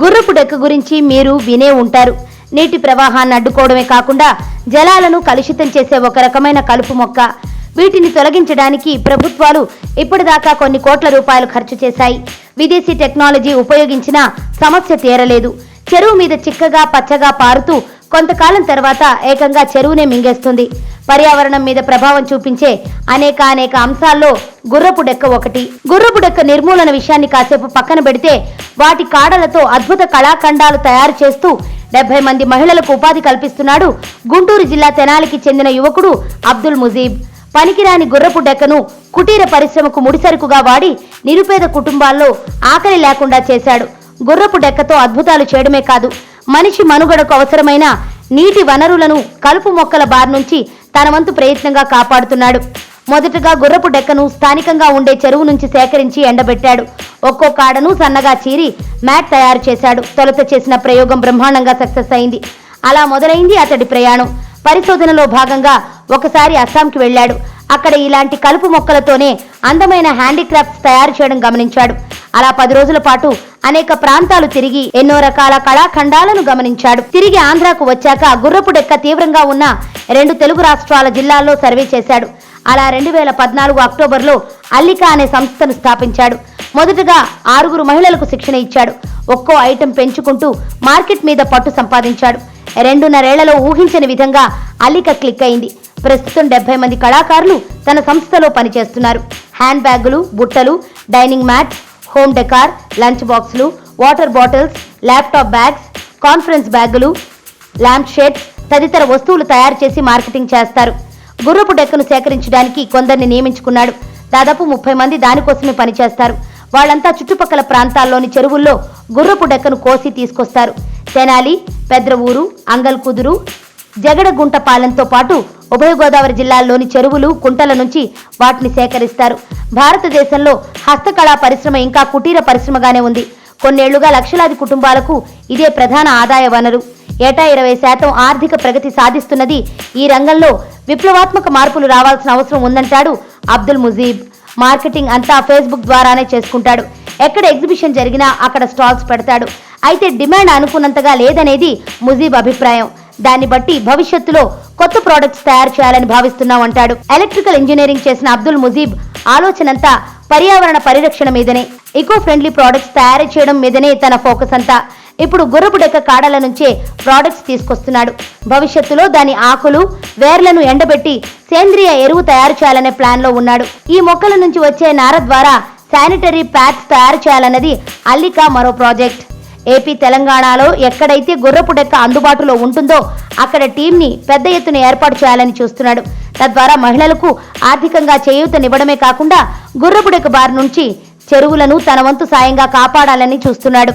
గుర్రపు డెక్క గురించి మీరు వినే ఉంటారు. నీటి ప్రవాహాన్ని అడ్డుకోవడమే కాకుండా జలాలను కలుషితం చేసే ఒక రకమైన కలుపు మొక్క. వీటిని తొలగించడానికి ప్రభుత్వాలు ఇప్పటిదాకా కొన్ని కోట్ల రూపాయలు ఖర్చు చేశాయి. విదేశీ టెక్నాలజీ ఉపయోగించినా సమస్య తీరలేదు. చెరువు మీద చిక్కగా పచ్చగా పారుతూ కొంతకాలం తర్వాత ఏకంగా చెరువునే మింగేస్తుంది. పర్యావరణం మీద ప్రభావం చూపించే అనేక అనేక అంశాల్లో గుర్రపు డెక్క ఒకటి. గుర్రపు డెక్క నిర్మూలన విషయాన్ని కాసేపు పక్కన పెడితే వాటి కాడలతో అద్భుత కళాఖండాలు తయారు చేస్తూ డెబ్బై మంది మహిళలకు ఉపాధి కల్పిస్తున్నాడు గుంటూరు జిల్లా తెనాలికి చెందిన యువకుడు అబ్దుల్ ముజీబ్. పనికిరాని గుర్రపు డెక్కను కుటీర పరిశ్రమకు ముడిసరుకుగా వాడి నిరుపేద కుటుంబాల్లో ఆకలి లేకుండా చేశాడు. గుర్రపు డెక్కతో అద్భుతాలు చేయడమే కాదు మనిషి మనుగడకు అవసరమైన నీటి వనరులను కలుపు మొక్కల బారి నుంచి తన వంతు ప్రయత్నంగా కాపాడుతున్నాడు. మొదటగా గుర్రపు డెక్కను స్థానికంగా ఉండే చెరువు నుంచి సేకరించి ఎండబెట్టాడు. ఒక్కో కాడను సన్నగా చీరి మ్యాట్ తయారు చేశాడు. తొలుత చేసిన ప్రయోగం బ్రహ్మాండంగా సక్సెస్ అయింది. అలా మొదలైంది అతడి ప్రయాణం. పరిశోధనలో భాగంగా ఒకసారి అస్సాంకి వెళ్ళాడు. అక్కడ ఇలాంటి కలుపు మొక్కలతోనే అందమైన హ్యాండీక్రాఫ్ట్స్ తయారు చేయడం గమనించాడు. అలా పది రోజుల పాటు అనేక ప్రాంతాలు తిరిగి ఎన్నో రకాల కళాఖండాలను గమనించాడు. తిరిగి ఆంధ్రాకు వచ్చాక గుర్రపు డెక్క తీవ్రంగా ఉన్న రెండు తెలుగు రాష్ట్రాల జిల్లాల్లో సర్వే చేశాడు. అలా రెండు వేల పద్నాలుగు అక్టోబర్లో అల్లిక అనే సంస్థను స్థాపించాడు. మొదటగా ఆరుగురు మహిళలకు శిక్షణ ఇచ్చాడు. ఒక్కో ఐటెం పెంచుకుంటూ మార్కెట్ మీద పట్టు సంపాదించాడు. రెండున్నరేళ్ళలో ఊహించని విధంగా అల్లిక క్లిక్ అయింది. ప్రస్తుతం డెబ్బై మంది కళాకారులు తన సంస్థలో పనిచేస్తున్నారు. హ్యాండ్ బ్యాగులు బుట్టలు dining mat home decor lunch బాక్సులు water bottles laptop bags conference బ్యాగులు ల్యాంప్ షేడ్స్ తదితర వస్తువులు తయారు చేసి మార్కెటింగ్ చేస్తారు. గుర్రపు డెక్కను సేకరించడానికి కొందరిని నియమించుకున్నాడు. దాదాపు ముప్పై మంది దానికోసమే పనిచేస్తారు. వాళ్ళంతా చుట్టుపక్కల ప్రాంతాల్లోని చెరువుల్లో గుర్రపు డెక్కను కోసి తీసుకొస్తారు. తెనాలి పెద్రవూరు అంగల్కుదురు జగడగుంటపాలెంతో పాటు ఉభయ గోదావరి జిల్లాల్లోని చెరువులు కుంటల నుంచి వాటిని సేకరిస్తారు. భారతదేశంలో హస్తకళా పరిశ్రమ ఇంకా కుటీర పరిశ్రమగానే ఉంది. కొన్నేళ్ళుగా లక్షలాది కుటుంబాలకు ఇదే ప్రధాన ఆదాయ వనరు. ఏటా ఇరవై శాతం ఆర్థిక ప్రగతి సాధిస్తున్నది ఈ రంగంలో విప్లవాత్మక మార్పులు రావాల్సిన అవసరం ఉందంటాడు అబ్దుల్ ముజీబ్. మార్కెటింగ్ అంతా ఫేస్బుక్ ద్వారానే చేసుకుంటాడు. ఎక్కడ ఎగ్జిబిషన్ జరిగినా అక్కడ స్టాల్స్ పెడతాడు. అయితే డిమాండ్ అనుకున్నంతగా లేదనేది ముజీబ్ అభిప్రాయం. దాన్ని బట్టి భవిష్యత్తులో కొత్త ప్రోడక్ట్స్ తయారు చేయాలని భావిస్తున్నాం అంటాడు. ఎలక్ట్రికల్ ఇంజనీరింగ్ చేసిన అబ్దుల్ ముజీబ్ ఆలోచనంతా పర్యావరణ పరిరక్షణ మీదనే ఇకో ఫ్రెండ్లీ ప్రోడక్ట్స్ తయారు చేయడం మీదనే తన ఫోకస్ అంతా. ఇప్పుడు గుర్రపు డెక్క కాడల నుంచే ప్రోడక్ట్స్ తీసుకొస్తున్నాడు. భవిష్యత్తులో దాని ఆకులు వేర్లను ఎండబెట్టి సేంద్రియ ఎరువు తయారు చేయాలనే ప్లాన్లో ఉన్నాడు. ఈ మొక్కల నుంచి వచ్చే నార ద్వారా శానిటరీ ప్యాడ్స్ తయారు చేయాలన్నది అల్లిక మరో ప్రాజెక్ట్. ఏపీ తెలంగాణలో ఎక్కడైతే గుర్రపు డెక్క అందుబాటులో ఉంటుందో అక్కడ టీంని పెద్ద ఎత్తున ఏర్పాటు చేయాలని చూస్తున్నాడు. తద్వారా మహిళలకు ఆర్థికంగా చేయూతనివ్వడమే కాకుండా గుర్రపు డెక్క బారి నుంచి చెరువులను తన వంతు సాయంగా కాపాడాలని చూస్తున్నాడు.